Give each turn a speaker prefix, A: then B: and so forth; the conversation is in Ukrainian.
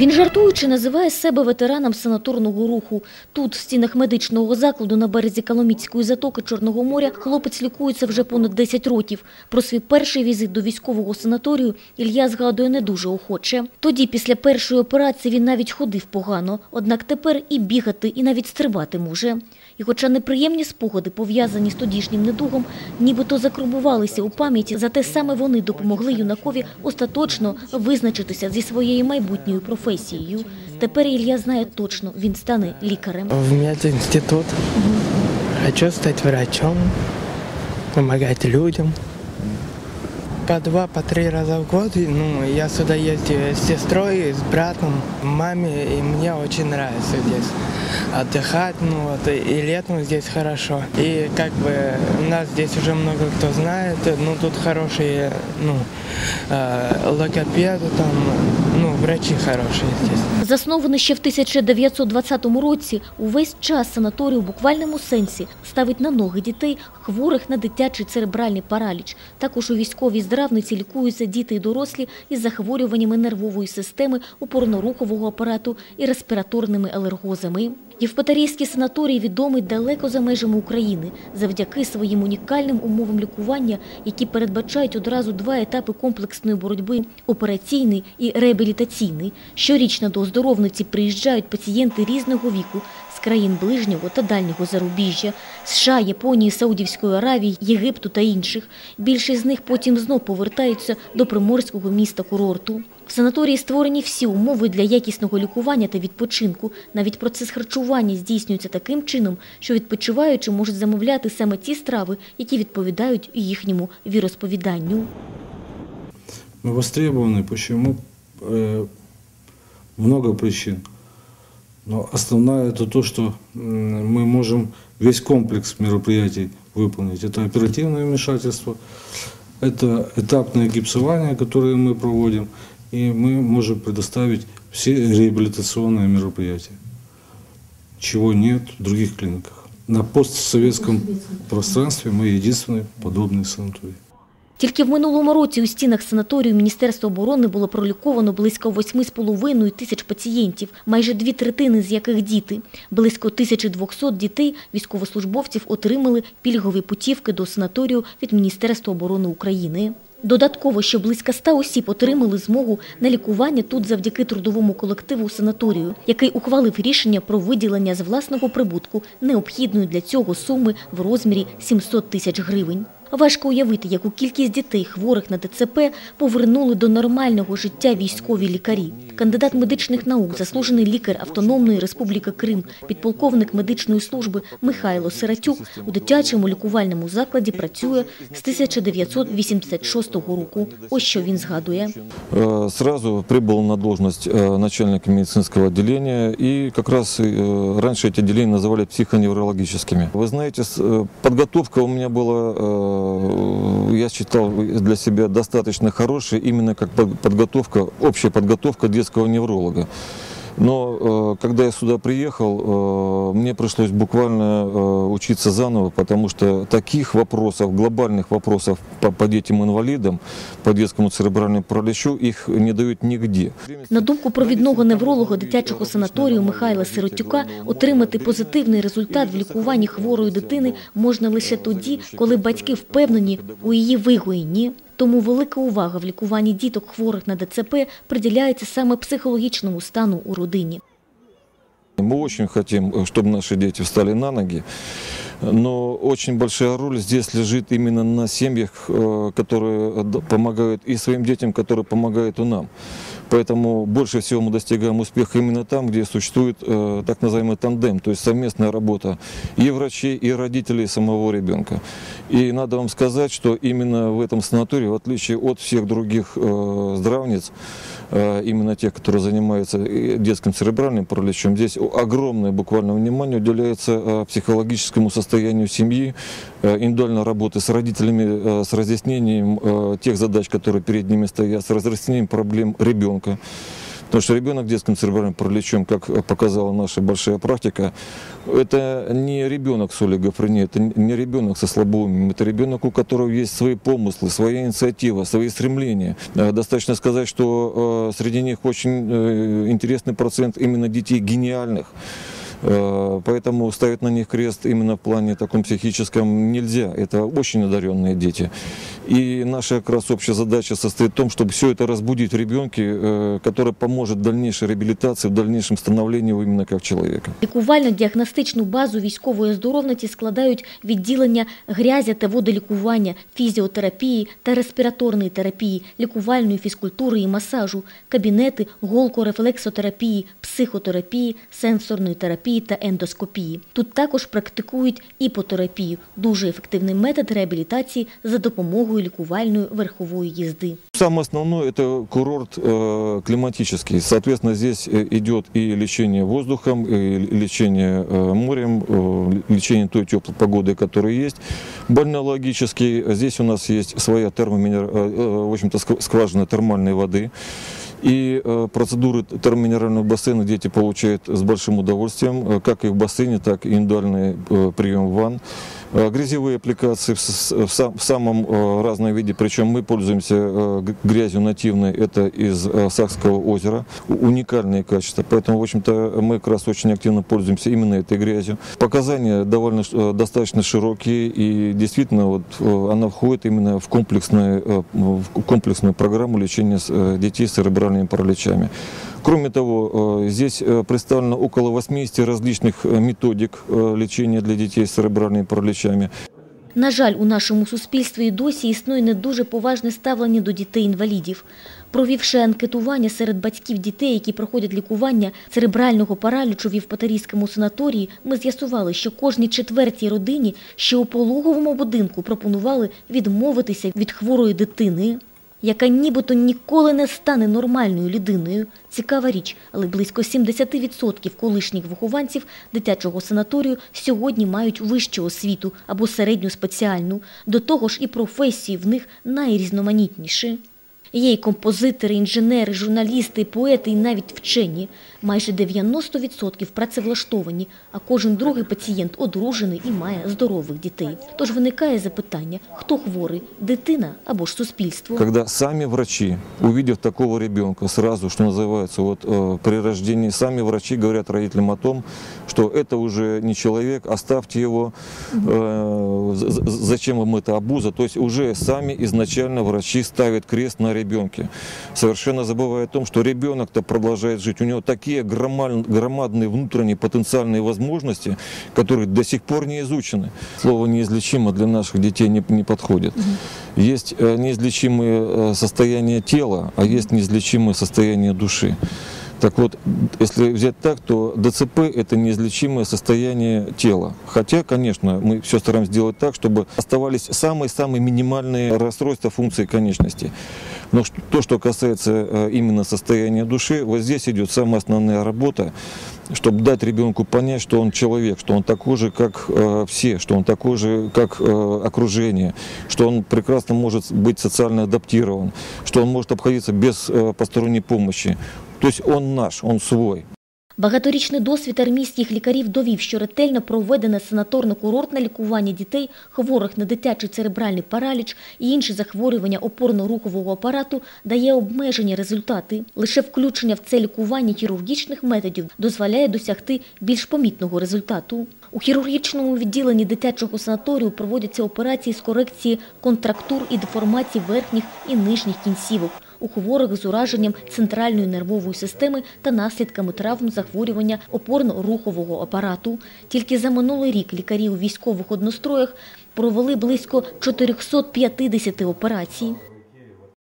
A: Він жартуючи називає себе ветераном санаторного руху. Тут, в стінах медичного закладу на березі Каломіцької затоки Чорного моря, хлопець лікується вже понад 10 років. Про свій перший візит до військового санаторію Ілья згадує не дуже охоче. Тоді, після першої операції, він навіть ходив погано, однак тепер і бігати, і навіть стрибати може. І хоча неприємні спогади, пов'язані з тодішнім недугом, нібито закрубувалися у пам'яті, зате саме вони допомогли юнакові остаточно визначитися зі своєю майбутньою професією. Тепер Ілля знає точно, він стане лікарем.
B: В інститут. Хочу стати врачом, допомагати людям. По два, по три раза в год. И, Ну, я сюда ездил с сестрой, с братом, маме, и мне очень нравится здесь отдыхать. Ну вот, и летом здесь хорошо. И как бы нас здесь уже много кто знает. Ну, тут хорошие, ну, э, логопеды там, врачи хороші.
A: Заснований ще в 1920 році, увесь час санаторій у буквальному сенсі ставить на ноги дітей, хворих на дитячий церебральний параліч. Також у військовій здравниці лікуються діти і дорослі із захворюваннями нервової системи, опорно-рухового апарату і респіраторними алергозами. Євпаторійський санаторій відомий далеко за межами України завдяки своїм унікальним умовам лікування, які передбачають одразу два етапи комплексної боротьби – операційний і реабілітаційний. Щорічно до оздоровниці приїжджають пацієнти різного віку з країн ближнього та дальнього зарубіжжя – США, Японії, Саудівської Аравії, Єгипту та інших. Більшість з них потім знов повертаються до приморського міста курорту. В санаторії створені всі умови для якісного лікування та відпочинку. Навіть процес харчування здійснюється таким чином, що відпочиваючи можуть замовляти саме ті страви, які відповідають їхньому віросповіданню.
C: Мы востребованы. Почему? Э, много причин. Но основная это то, что м, мы можем весь комплекс мероприятий выполнить. Это оперативное вмешательство, это этапное гипсование, которое мы проводим, и мы можем предоставить все реабилитационные мероприятия, чего нет в других клиниках. На постсоветском пространстве мы единственный подобный санаторий.
A: Тільки в минулому році у стінах санаторію Міністерства оборони було проліковано близько 8,5 тисяч пацієнтів, майже дві третини з яких діти. Близько 1200 дітей військовослужбовців отримали пільгові путівки до санаторію від Міністерства оборони України. Додатково, що близько ста осіб отримали змогу на лікування тут завдяки трудовому колективу санаторію, який ухвалив рішення про виділення з власного прибутку необхідної для цього суми в розмірі 700 тисяч гривень. Важко уявити, яку кількість дітей, хворих на ДЦП, повернули до нормального життя військові лікарі. Кандидат медичних наук, заслужений лікар Автономної Республіки Крим, підполковник медичної служби Михайло Сиратюк у дитячому лікувальному закладі працює з 1986 року. Ось що він згадує.
D: Э, Сразу прибыл на должность э, начальника медицинского отделения, и как раз э, раньше эти отделения называли психоневрологическими. Вы знаете, с- э, подготовка у меня была, э, я считал для себя достаточно хорошей, именно как подготовка, общая подготовка детского невролога. Но э, когда я сюда приехал, э, мне пришлось буквально э, учиться заново, потому что таких вопросов, глобальных вопросов по, по детям-инвалидам, по детскому церебральному параличу, их не дают нигде.
A: На думку провідного невролога дитячого санаторію Михайла Сиротюка, отримати позитивний результат в лікуванні хворої дитини можна лише тоді, коли батьки впевнені у її вигоєнні. Тому велика увага в лікуванні діток хворих на ДЦП приділяється саме психологічному стану у родині.
D: Мы очень хотим, э, чтобы наши дети встали на ноги, но очень большая роль здесь лежит именно на семьях, э, которые э, д- помогают и своим детям, которые помогают и нам. Поэтому больше всего мы достигаем успеха именно там, где существует э, так называемый тандем, то есть совместная работа и врачей, и родителей самого ребенка. И надо вам сказать, что именно в этом санатории, в отличие от всех других э, здравниц, именно тех, которые занимаются э, детским церебральным параличом, здесь огромное буквально внимание уделяется э, психологическому состоянию семьи, э, индивидуальной работы с родителями, э, с разъяснением э, тех задач, которые перед ними стоят, с разъяснением проблем ребенка. Потому что ребенок с детским церебральным параличом, как показала наша большая практика, это не ребенок с олигофренией, это не ребенок со слабоумием, это ребенок, у которого есть свои помыслы, своя инициатива, свои стремления. Э, Достаточно сказать, что э, среди них очень э, интересный процент именно детей гениальных. Э, Поэтому ставить на них крест именно в плане таком психическом нельзя. Это очень одаренные дети. И наша как раз общая задача состоит в том, чтобы все это разбудить в ребенке, э, который поможет в дальнейшей реабилитации, в дальнейшем становлении его именно как человека.
A: Лікувально-діагностичну базу військової оздоровниці складають відділення грязя та водолікування, фізіотерапії та респіраторної терапії, лікувальної фізкультури і масажу, кабінети голкорефлексотерапії, психотерапії, сенсорної терапії та ендоскопії. Тут також практикують іпотерапію – дуже ефективний метод реабілітації за допомогою лікувальної верхової їзди.
D: Самое основное это курорт э, климатический. Соответственно, здесь э, идет и лечение воздухом, и лечение э, морем, э, лечение той теплой погоды, которая есть. Бальнеологический. Здесь у нас есть своя термоминер... э, э, в общем-то, ск- скважина термальной воды. И э, процедуры термоминерального бассейна дети получают с большим удовольствием, э, как и в бассейне, так и индивидуальный э, прием ванн. Э, Грязевые аппликации в, самом э, разном виде, причем мы пользуемся э, грязью нативной, это из Сахского озера, уникальные качества, поэтому, в общем-то, мы как раз очень активно пользуемся именно этой грязью. Показания довольно достаточно широкие, и действительно вот она входит именно в, комплексную, в комплексную программу лечения детей с церебральными параличами. Кроме того, э, здесь э, представлено около 80 различных э, методик э, лечения для детей с церебральными параличами.
A: На жаль, у нашому суспільстві і досі існує не дуже поважне ставлення до дітей-інвалідів. Провівши анкетування серед батьків дітей, які проходять лікування церебрального паралічу в Євпаторійському санаторії, ми з'ясували, що кожній четвертій родині ще у пологовому будинку пропонували відмовитися від хворої дитини, яка нібито ніколи не стане нормальною людиною. Цікава річ, але близько 70% колишніх вихованців дитячого санаторію сьогодні мають вищу освіту або середню спеціальну. До того ж і професії в них найрізноманітніші. Є й композитори, інженери, журналісти, поети і навіть вчені. Майже 90% працевлаштовані, а кожен другий пацієнт одружений і має здорових дітей. Тож виникає запитання, хто хворий – дитина або ж суспільство?
D: Когда сами врачи, увидев такого ребенка, сразу, что называется, вот э, при рождении, сами врачи говорят родителям о том, что это уже не человек, оставьте его, э, з- з- зачем вам эта обуза. То есть уже сами изначально врачи ставят крест на ребенке, совершенно забывая о том, что ребенок-то продолжает жить. У него такие громадные внутренние потенциальные возможности, которые до сих пор не изучены. Слово неизлечимо для наших детей не, не подходит. Есть э, неизлечимые э, состояния тела, а есть неизлечимые состояния души. Так вот, если взять так, то ДЦП – это неизлечимое состояние тела. Хотя, конечно, мы все стараемся сделать так, чтобы оставались самые-самые минимальные расстройства функции конечностей. Но то, что касается э, именно состояния души, вот здесь идет самая основная работа, чтобы дать ребенку понять, что он человек, что он такой же, как э, все, что он такой же, как э, окружение, что он прекрасно может быть социально адаптирован, что он может обходиться без э, посторонней помощи. То есть он наш, он свой.
A: Багаторічний досвід армійських лікарів довів, що ретельно проведене санаторно-курортне лікування дітей, хворих на дитячий церебральний параліч і інші захворювання опорно-рухового апарату дає обмежені результати. Лише включення в це лікування хірургічних методів дозволяє досягти більш помітного результату. У хірургічному відділенні дитячого санаторію проводяться операції з корекції контрактур і деформації верхніх і нижніх кінцівок у хворих з ураженням центральної нервової системи та наслідками травм захворювання опорно-рухового апарату. Тільки за минулий рік лікарі у військових одностроях провели близько 450 операцій.